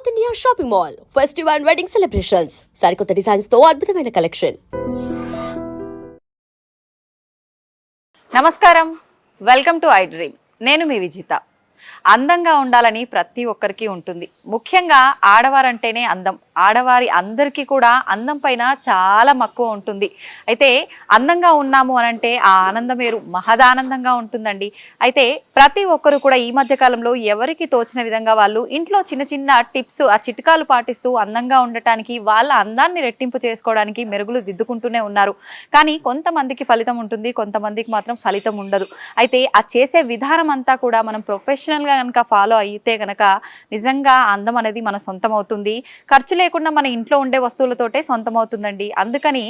South India shopping mall festival and wedding celebrations. సరికొత్త డిజైన్స్తో అద్భుతమైన కలెక్షన్. నమస్కారం. Welcome to iDream. నేను మీ విజిత. అందంగా ఉండాలని ప్రతి ఒక్కరికి ఉంటుంది. ముఖ్యంగా ఆడవారంటేనే అందం. ఆడవారి అందరికీ కూడా అందం పైన చాలా మక్కువ ఉంటుంది. అయితే అందంగా ఉన్నాము అనంటే ఆ ఆనందం వేరు మహదానందంగా ఉంటుందండి. అయితే ప్రతి ఒక్కరు కూడా ఈ మధ్య కాలంలో ఎవరికి తోచిన విధంగా వాళ్ళు ఇంట్లో చిన్న చిన్న టిప్స్ ఆ చిట్కాలు పాటిస్తూ అందంగా ఉండటానికి వాళ్ళ అందాన్ని రెట్టింపు చేసుకోవడానికి మెరుగులు దిద్దుకుంటూనే ఉన్నారు. కానీ కొంతమందికి ఫలితం ఉంటుంది కొంతమందికి మాత్రం ఫలితం ఉండదు. అయితే ఆ చేసే విధానం అంతా కూడా మనం ప్రొఫెషనల్గా కనుక ఫాలో అయితే కనుక నిజంగా అందం అనేది మన సొంతం అవుతుంది ఖర్చు లేకుండా మన ఇంట్లో ఉండే వస్తువులతోటే సొంతం అవుతుందండి అందుకని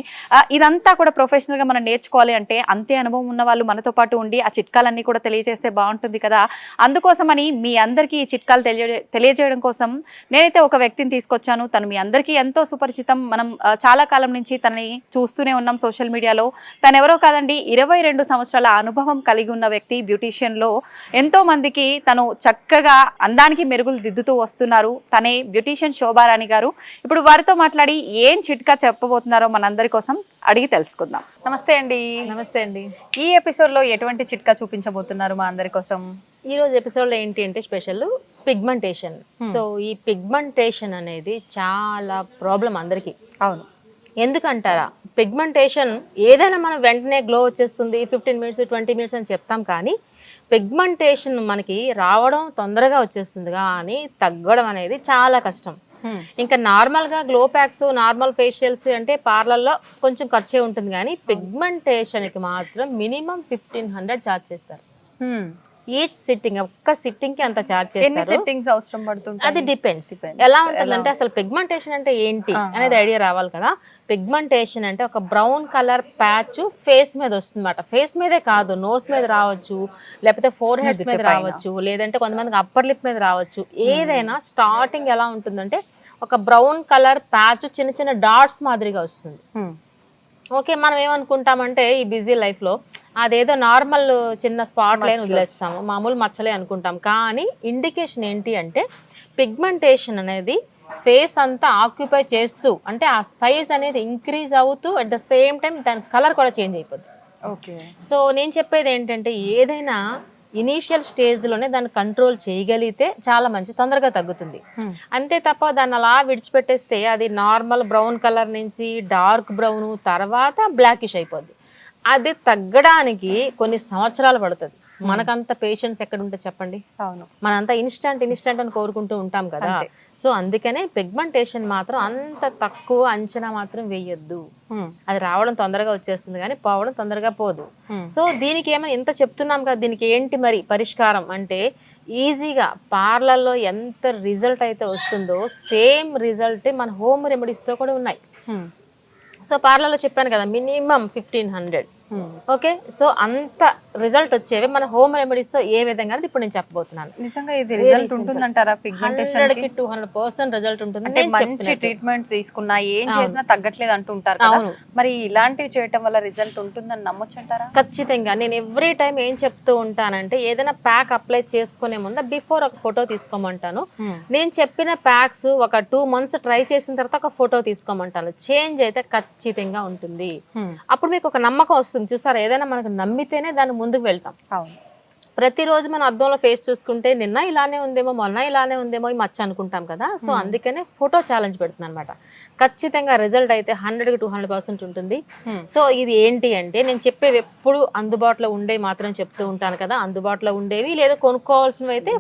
ఇదంతా కూడా ప్రొఫెషనల్గా మనం నేర్చుకోవాలి అంటే అంతే అనుభవం ఉన్న వాళ్ళు మనతో పాటు ఉండి ఆ చిట్కాలన్నీ కూడా తెలియజేస్తే బాగుంటుంది కదా. అందుకోసమని మీ అందరికీ ఈ చిట్కాలు తెలియ తెలియజేయడం కోసం నేనైతే ఒక వ్యక్తిని తీసుకొచ్చాను. తను మీ అందరికీ ఎంతో సుపరిచితం. మనం చాలా కాలం నుంచి తనని చూస్తూనే ఉన్నాం సోషల్ మీడియాలో. తను ఎవరో కాదండి ఇరవై రెండు సంవత్సరాల అనుభవం కలిగి ఉన్న వ్యక్తి బ్యూటీషియన్లో ఎంతో మందికి తను చక్కగా అందానికి మెరుగులు దిద్దుతూ వస్తున్నారు. తనే బ్యూటీషియన్ శోభారాణి గారు. ఇప్పుడు వారితో మాట్లాడి ఏం చిట్కా చెప్పబోతున్నారో మనందరి కోసం అడిగి తెలుసుకుందాం. నమస్తే అండి. నమస్తే అండి. ఈ ఎపిసోడ్లో ఎటువంటి చిట్కా చూపించబోతున్నారు మా అందరి కోసం? ఈ రోజు ఎపిసోడ్లో ఏంటి అంటే స్పెషల్ పిగ్మెంటేషన్ సో ఈ పిగ్మెంటేషన్ అనేది చాలా ప్రాబ్లం అందరికీ. అవును. ఎందుకంటారా? పిగ్మెంటేషన్ ఏదైనా మనం వెంటనే గ్లో వచ్చేస్తుంది ఫిఫ్టీన్ మినిట్స్ ట్వంటీ మినిట్స్ అని చెప్తాం కానీ పిగ్మెంటేషన్ మనకి రావడం తొందరగా వచ్చేస్తుంది కానీ తగ్గడం అనేది చాలా కష్టం. ఇంకా నార్మల్గా గ్లో ప్యాక్స్ నార్మల్ ఫేషియల్స్ అంటే పార్లర్లో కొంచెం ఖర్చే ఉంటుంది కానీ పిగ్మెంటేషన్కి మాత్రం మినిమం ఫిఫ్టీన్ హండ్రెడ్ ఛార్జ్ చేస్తారు. ఈచ్ సిట్టింగ్ ఒక్క సిట్టింగ్కి అంత ఎన్ని చేస్తారు. సెట్టింగ్స్ అవసరం పడుతుంది అది డిపెండ్స్ ఎలా ఉంటుందంటే అసలు పిగ్మెంటేషన్ అంటే ఏంటి అనేది ఐడియా రావాలి కదా. పిగ్మెంటేషన్ అంటే ఒక బ్రౌన్ కలర్ ప్యాచ్ ఫేస్ మీద వస్తుందన్నమాట. ఫేస్ మీదే కాదు నోస్ మీద రావచ్చు లేకపోతే ఫోర్ హెడ్స్ మీద రావచ్చు లేదంటే కొంతమందికి అప్పర్ లిప్ మీద రావచ్చు. ఏదైనా స్టార్టింగ్ ఎలా ఉంటుందంటే ఒక బ్రౌన్ కలర్ ప్యాచ్ చిన్న చిన్న డాట్స్ మాదిరిగా వస్తుంది. ఓకే మనం ఏమనుకుంటామంటే ఈ బిజీ లైఫ్లో అదేదో నార్మల్ చిన్న స్పాట్ లైన్ వదిలేస్తాము మామూలు మచ్చలే అనుకుంటాం. కానీ ఇండికేషన్ ఏంటి అంటే పిగ్మెంటేషన్ అనేది ఫేస్ అంతా ఆక్యుపై చేస్తూ అంటే ఆ సైజ్ అనేది ఇంక్రీజ్ అవుతూ అట్ ద సేమ్ టైం దాని కలర్ కూడా చేంజ్ అయిపోద్ది. ఓకే. సో నేను చెప్పేది ఏంటంటే ఏదైనా ఇనీషియల్ స్టేజ్లోనే దాన్ని కంట్రోల్ చేయగలిగితే చాలా మంచి తొందరగా తగ్గుతుంది. అంతే తప్ప దాన్ని అలా విడిచిపెట్టేస్తే అది నార్మల్ బ్రౌన్ కలర్ నుంచి డార్క్ బ్రౌన్ తర్వాత బ్లాకిష్ అయిపోద్ది. అది తగ్గడానికి కొన్ని సంవత్సరాలు పడుతుంది. మనకంత పేషెన్స్ ఎక్కడ ఉంటే చెప్పండి. అవును. మనంతా ఇన్స్టంట్ ఇన్స్టంట్ అని కోరుకుంటూ ఉంటాం కదా. సో అందుకనే పిగ్మెంటేషన్ మాత్రం అంత తక్కువ అంచనా మాత్రం వేయొద్దు. అది రావడం తొందరగా వచ్చేస్తుంది కానీ పోవడం తొందరగా పోదు. సో దీనికి ఏమైనా ఇంత చెప్తున్నాం కదా దీనికి ఏంటి మరి పరిష్కారం? అంటే ఈజీగా పార్లర్లో ఎంత రిజల్ట్ అయితే వస్తుందో సేమ్ రిజల్ట్ మన హోమ్ రెమెడీస్తో కూడా ఉన్నాయి. సో పార్లర్లో చెప్పాను కదా minimum fifteen hundred okay? So అంత రిజల్ట్ వచ్చేవి మన హోమ్ రెమెడీస్తో ఏ విధంగా అనేది ఇప్పుడు నేను చెప్పబోతున్నాను. నిజంగా ఇది రిజల్ట్ ఉంటుందంటారా? పిగ్మెంటేషన్కి? టూ హండ్రెడ్ పర్సెంట్ రిజల్ట్ ఉంటుంది. మంచి. ట్రీట్మెంట్ తీసుకున్నా ఏం చేసినా తగ్గట్లేదు అంటుంటారు కదా. అవును. మరి ఇలాంటివి చేయటం వల్ల రిజల్ట్ ఉంటుందని నమ్మొచ్చు అంటారా ఖచ్చితంగా. నేను ఎవ్రీ టైం ఏం చెప్తూ ఉంటానంటే ఏదైనా ప్యాక్ అప్లై చేసుకునే ముందు బిఫోర్ ఒక ఫోటో తీసుకోమంటాను. నేను చెప్పిన ప్యాక్స్ ఒక టూ మంత్స్ ట్రై చేసిన తర్వాత ఒక ఫోటో తీసుకోమంటాను. చేంజ్ అయితే ఖచ్చితంగా ఉంటుంది. అప్పుడు మీకు ఒక నమ్మకం వస్తుంది. చూసారా? ఏదైనా మనకు నమ్మితేనే దాన్ని ముందుకు వెళ్తాం. అవును. ప్రతిరోజు మన అద్దంలో ఫేస్ చూసుకుంటే నిన్న ఇలానే ఉందేమో మొన్న ఇలానే ఉందేమో ఈ మచ్చ అనుకుంటాం కదా. సో అందుకనే ఫోటో ఛాలెంజ్ పెడుతున్నాను అనమాట ఖచ్చితంగా రిజల్ట్ అయితే హండ్రెడ్కి టూ హండ్రెడ్ పర్సెంట్ ఉంటుంది. సో ఇది ఏంటి అంటే నేను చెప్పేవి ఎప్పుడు అందుబాటులో ఉండేవి మాత్రం చెప్తూ ఉంటాను కదా. అందుబాటులో ఉండేవి లేదా కొనుక్కోవాల్సినవి అయితే.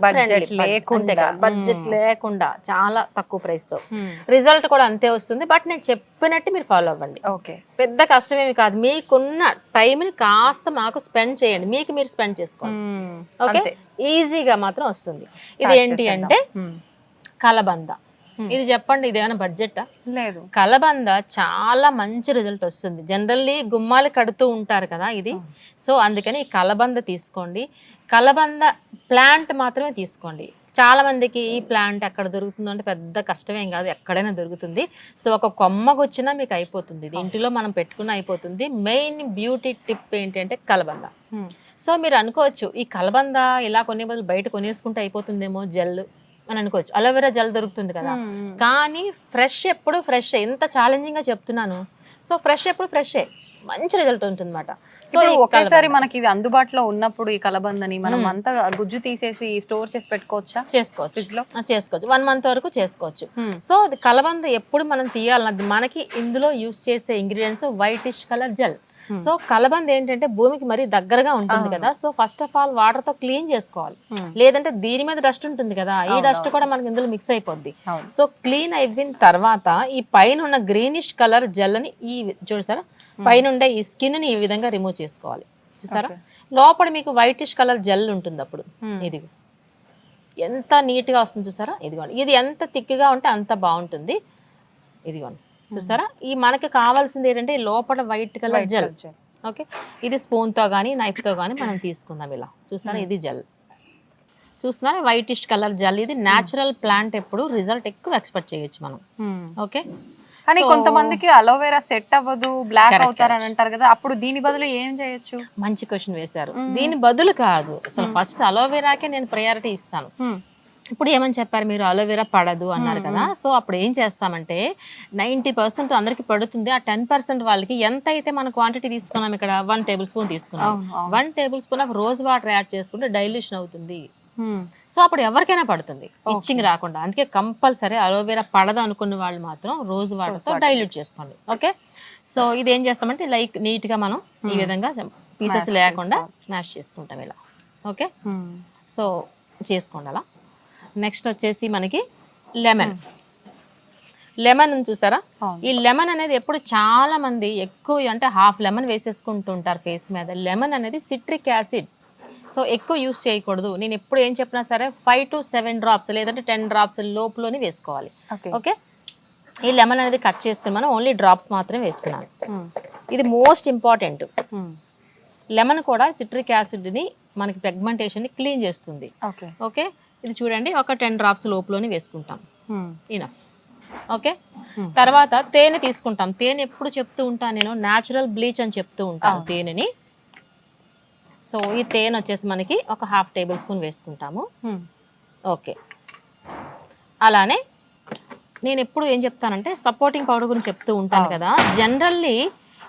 బడ్జెట్ లేకుండా. చాలా తక్కువ ప్రైస్తో. రిజల్ట్ కూడా అంతే వస్తుంది. బట్ నేను చెప్పినట్టు మీరు ఫాలో అవ్వండి. ఓకే. పెద్ద కష్టమేమి కాదు. మీకున్న టైంని కాస్త మాకు స్పెండ్ చేయండి. మీకు మీరు స్పెండ్ చేసుకోండి. ఓకే? ఈజీగా మాత్రం వస్తుంది. ఇది ఏంటి అంటే కలబంద. ఇది చెప్పండి ఇది ఏమైనా బడ్జెటా? లేదు. కలబంద చాలా మంచి రిజల్ట్ వస్తుంది. జనరల్లీ గుమ్మాలు కడుతూ ఉంటారు కదా ఇది. సో అందుకని ఈ కలబంద తీసుకోండి. కలబంద ప్లాంట్ మాత్రమే తీసుకోండి. చాలా మందికి ఈ ప్లాంట్ ఎక్కడ దొరుకుతుందో అంటే పెద్ద కష్టమేం కాదు ఎక్కడైనా దొరుకుతుంది. సో ఒక కొమ్మకు వచ్చినా మీకు అయిపోతుంది. ఇది ఇంటిలో మనం పెట్టుకున్న అయిపోతుంది. మెయిన్ బ్యూటీ టిప్ ఏంటంటే కలబంద. సో మీరు అనుకోవచ్చు ఈ కలబంద ఇలా కొనే బదులు బయట కొనేసుకుంటే అయిపోతుందేమో జెల్ అని అనుకోవచ్చు. అలోవెరా జెల్ దొరుకుతుంది కదా. కానీ ఫ్రెష్ ఎప్పుడు ఫ్రెష్ ఎంత ఛాలెంజింగ్గా చెప్తున్నాను. సో ఫ్రెష్ ఎప్పుడు ఫ్రెష్ మంచి రిజల్ట్ ఉంటుంది అనమాట సో ఒకేసారి మనకి ఇవి అందుబాటులో ఉన్నప్పుడు ఈ కలబందని మనం అంతా గుజ్జు తీసేసి స్టోర్ చేసి పెట్టుకోవచ్చా? చేసుకోవచ్చు. లో? చేసుకోవచ్చు. వన్ మంత్ వరకు చేసుకోవచ్చు. సో అది కలబంద ఎప్పుడు మనం తీయాలన్నది మనకి ఇందులో యూస్ చేసే ingredients whitish colour gel so కలబంద ఏంటంటే భూమికి మరీ దగ్గరగా ఉంటుంది కదా. సో ఫస్ట్ ఆఫ్ ఆల్ వాటర్తో క్లీన్ చేసుకోవాలి. లేదంటే దీని మీద డస్ట్ ఉంటుంది కదా. ఈ డస్ట్ కూడా మనకి ఇందులో మిక్స్ అయిపోద్ది. సో క్లీన్ అయిపోయిన తర్వాత ఈ పైన ఉన్న గ్రీనిష్ కలర్ జెల్ అని ఈ చూసారా పైన ఉండే ఈ స్కిన్ని ఈ విధంగా రిమూవ్ చేసుకోవాలి. చూసారా? లోపల మీకు వైటిష్ కలర్ జెల్ ఉంటుంది అప్పుడు. ఇది ఎంత నీట్గా వస్తుంది చూసారా? ఇదిగోండి. ఇది ఎంత థిక్గా ఉంటే అంత బాగుంటుంది. ఇదిగోండి. చూసారా? ఈ మనకి కావాల్సింది ఏంటంటే లోపల వైట్ కలర్ జెల్. ఓకే? ఇది స్పూన్తో కానీ నైఫ్తో కానీ మనం తీసుకుందాం ఇలా. చూసారా? ఇది జెల్. చూస్తున్నారా? Whitish colour gel. ఇది న్యాచురల్ ప్లాంట్ ఎప్పుడు రిజల్ట్ ఎక్కువ ఎక్స్పెక్ట్ చేయొచ్చు మనం. ఓకే? కానీ కొంతమందికి అలోవెరా సెట్ అవ్వదు బ్లాక్ అవుతారు అని అంటారు కదా అప్పుడు దీని బదులు ఏం చేయొచ్చు? మంచి క్వశ్చన్ వేశారు. దీని బదులు కాదు. అసలు ఫస్ట్ అలోవెరాకే నేను ప్రయారిటీ ఇస్తాను. ఇప్పుడు ఏమని చెప్పారు? మీరు అలోవెరా పడదు అన్నారు కదా. సో అప్పుడు ఏం చేస్తామంటే నైంటీ పర్సెంట్ అందరికి పడుతుంది. ఆ టెన్ పర్సెంట్ వాళ్ళకి ఎంత అయితే మన క్వాంటిటీ తీసుకున్నాం ఇక్కడ వన్ టేబుల్ స్పూన్ తీసుకున్నాం one tablespoon of rose water add చేసుకుంటే డైల్యూషన్ అవుతుంది. సో అప్పుడు ఎవరికైనా పడుతుంది. ఇచ్చింగ్ రాకుండా. అందుకే కంపల్సరీ అలోవెరా పడదు అనుకున్న వాళ్ళు మాత్రం రోజు వాటర్తో డైల్యూట్ చేసుకోండి. ఓకే? సో ఇది ఏం చేస్తామంటే లైక్ నీట్గా మనం ఈ విధంగా పీసెస్ లేకుండా మ్యాష్ చేసుకుంటాం ఇలా. ఓకే? సో చేసుకోండి అలా. నెక్స్ట్ వచ్చేసి మనకి లెమన్. లెమన్ చూసారా. ఈ లెమన్ అనేది ఎప్పుడు చాలా మంది ఎక్కువ అంటే హాఫ్ లెమన్ వేసేసుకుంటుంటారు ఫేస్ మీద. లెమన్ అనేది సిట్రిక్ యాసిడ్. సో ఎక్కువ యూస్ చేయకూడదు. నేను ఎప్పుడు ఏం చెప్పినా సరే ఫైవ్ టు సెవెన్ డ్రాప్స్ లేదంటే టెన్ డ్రాప్స్ లోపులోనే వేసుకోవాలి. ఓకే ఈ లెమన్ అనేది కట్ చేసుకుని మనం ఓన్లీ డ్రాప్స్ మాత్రమే వేస్తున్నాను ఇది మోస్ట్ ఇంపార్టెంట్ లెమన్ కూడా సిట్రిక్ యాసిడ్ని మనకి పెగ్మెంటేషన్ని క్లీన్ చేస్తుంది. ఓకే ఓకే ఇది చూడండి ఒక టెన్ డ్రాప్స్ లోపులోనే వేసుకుంటాం. ఇనఫ్ ఓకే తర్వాత తేనె తీసుకుంటాం. తేనె ఎప్పుడు చెప్తూ ఉంటాను నేను? న్యాచురల్ బ్లీచ్ అని చెప్తూ ఉంటాను తేనెని. సో ఈ తేనె వచ్చేసి మనకి ఒక హాఫ్ టేబుల్ స్పూన్ వేసుకుంటాము. ఓకే. అలానే నేను ఎప్పుడు ఏం చెప్తానంటే సపోర్టింగ్ పౌడర్ గురించి చెప్తూ ఉంటాను కదా. జనరల్లీ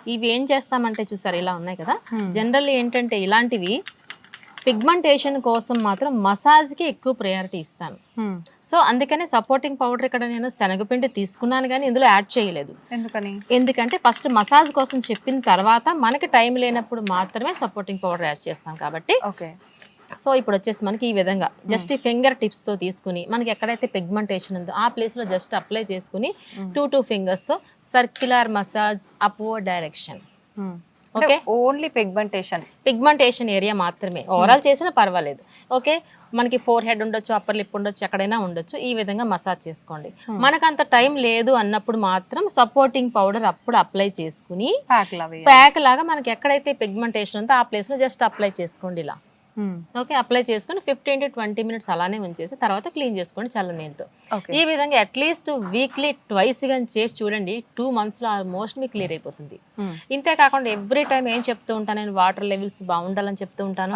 ఇవి ఏం చేస్తామంటే చూసారు ఇలా ఉన్నాయి కదా. జనరల్లీ ఏంటంటే ఇలాంటివి పిగ్మెంటేషన్ కోసం మాత్రం మసాజ్కి ఎక్కువ ప్రయారిటీ ఇస్తాను. సో అందుకనే సపోర్టింగ్ పౌడర్ ఇక్కడ నేను శనగపిండి తీసుకున్నాను కానీ ఇందులో యాడ్ చేయలేదు. ఎందుకని? ఎందుకంటే ఫస్ట్ మసాజ్ కోసం చెప్పిన తర్వాత మనకి టైం లేనప్పుడు మాత్రమే సపోర్టింగ్ పౌడర్ యాడ్ చేస్తాం కాబట్టి. ఓకే సో ఇప్పుడు వచ్చేసి మనకి ఈ విధంగా. జస్ట్ ఈ ఫింగర్ టిప్స్తో తీసుకుని మనకి ఎక్కడైతే పిగ్మెంటేషన్ ఉందో ఆ ప్లేస్లో జస్ట్ అప్లై చేసుకుని two two ఫింగర్స్తో circular massage upward direction okay only pigmentation pigmentation area మాత్రమే. ఓవరాల్ చేసినా పర్వాలేదు. ఓకే మనకి ఫోర్ హెడ్ ఉండొచ్చు అప్పర్ లిప్ ఉండొచ్చు ఎక్కడైనా ఉండొచ్చు. ఈ విధంగా మసాజ్ చేసుకోండి. మనకు అంత టైం లేదు అన్నప్పుడు మాత్రం సపోర్టింగ్ పౌడర్ అప్పుడు అప్లై చేసుకుని ప్యాక్ లాగా ప్యాక్ లాగా మనకి ఎక్కడైతే పిగ్మెంటేషన్ ఉందో ఆ ప్లేస్లో జస్ట్ అప్లై చేసుకోండి ఇలా. ఓకే అప్లై చేసుకుని ఫిఫ్టీన్ టు ట్వంటీ మినిట్స్ అలానే ఉంచేసి తర్వాత క్లీన్ చేసుకోండి చల్ల నీళ్ళతో ఈ విధంగా అట్లీస్ట్ వీక్లీ ట్వైస్ కానీ చేసి చూడండి టూ మంత్స్లో ఆల్మోస్ట్ మీకు క్లియర్ అయిపోతుంది. ఇంతే కాకుండా ఎవ్రీ టైం ఏం చెప్తూ ఉంటాను నేను వాటర్ లెవెల్స్ బాగుండాలని చెప్తూ ఉంటాను.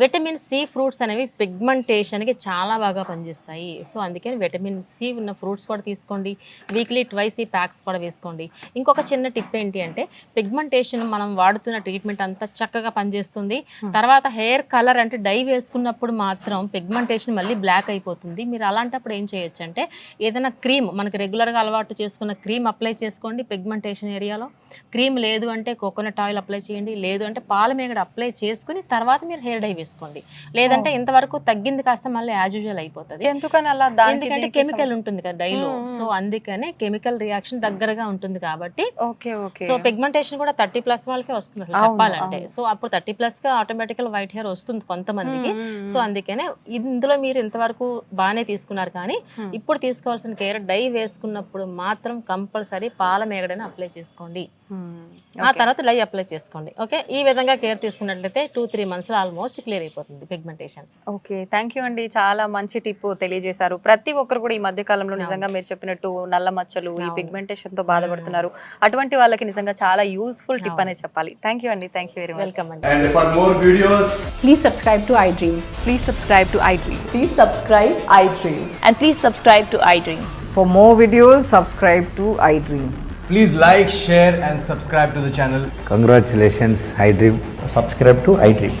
విటమిన్ సి ఫ్రూట్స్ అనేవి పిగ్మెంటేషన్కి చాలా బాగా పనిచేస్తాయి. సో అందుకని విటమిన్ సి ఉన్న ఫ్రూట్స్ కూడా తీసుకోండి. వీక్లీ ట్వైస్ ఈ ప్యాక్స్ కూడా వేసుకోండి. ఇంకొక చిన్న టిప్ ఏంటి అంటే పిగ్మెంటేషన్ మనం వాడుతున్న ట్రీట్మెంట్ అంతా చక్కగా పనిచేస్తుంది. తర్వాత హెయిర్ కలర్ అంటే డై వేసుకున్నప్పుడు మాత్రం పిగ్మెంటేషన్ మళ్ళీ బ్లాక్ అయిపోతుంది. మీరు అలాంటప్పుడు ఏం చేయొచ్చు అంటే ఏదైనా క్రీమ్ మనకి రెగ్యులర్గా అలవాటు చేసుకున్న క్రీమ్ అప్లై చేసుకోండి పిగ్మెంటేషన్ ఏరియాలో. క్రీమ్ లేదు అంటే కోకోనట్ ఆయిల్ అప్లై చేయండి. లేదు అంటే పాల మేగడ అప్లై చేసుకుని తర్వాత మీరు హెయిర్ డై వేసుకోండి లేదంటే ఇంతవరకు తగ్గింది కాస్త మళ్ళీ యాజ్ యూజువల్ అయిపోతుంది. ఎందుకని అలా ఎందుకంటే కెమికల్ ఉంటుంది కదా డైలో సో అందుకనే కెమికల్ రియాక్షన్ దగ్గరగా ఉంటుంది కాబట్టి సో పిగ్మెంటేషన్ కూడా థర్టీ ప్లస్ వాళ్ళకే వస్తుంది చెప్పాలంటే. సో అప్పుడు థర్టీ ప్లస్గా ఆటోమేటికల్ వైట్ హెయిర్ వస్తుంది కొంతమందికి. సో అందుకనే ఇందులో మీరు ఇంతవరకు బాగానే తీసుకున్నారు కానీ ఇప్పుడు తీసుకోవాల్సిన కేర్ డై వేసుకున్నప్పుడు మాత్రం కంపల్సరీ పాల మేగడని అప్లై చేసుకోండి. ఆ తర్వాత లై అప్లై చేసుకోండి. ఓకే? ఈ విధంగా కేర్ తీసుకున్నట్లయితే two three months almost clear clear అయిపోతుంది పిగ్మెంటేషన్. ఓకే థ్యాంక్ యూ అండి. చాలా మంచి టిప్ తెలియజేశారు. ప్రతి ఒక్కరు కూడా ఈ మధ్య కాలంలో నిజంగా మీరు చెప్పినట్టు నల్ల మచ్చలు ఈ పిగ్మెంటేషన్తో బాధపడుతున్నారు. అటువంటి వాళ్ళకి నిజంగా చాలా యూస్ఫుల్ టిప్ అనే చెప్పాలి. థ్యాంక్ యూ అండి. థ్యాంక్ యూ వెరీ వెల్కమ్ అండి. And for more videos please subscribe to iDream. Please subscribe to iDream. Please subscribe iDream. And please subscribe to iDream. For more videos subscribe to iDream. Please like share and subscribe to the channel. Congratulations iDream subscribe to iDream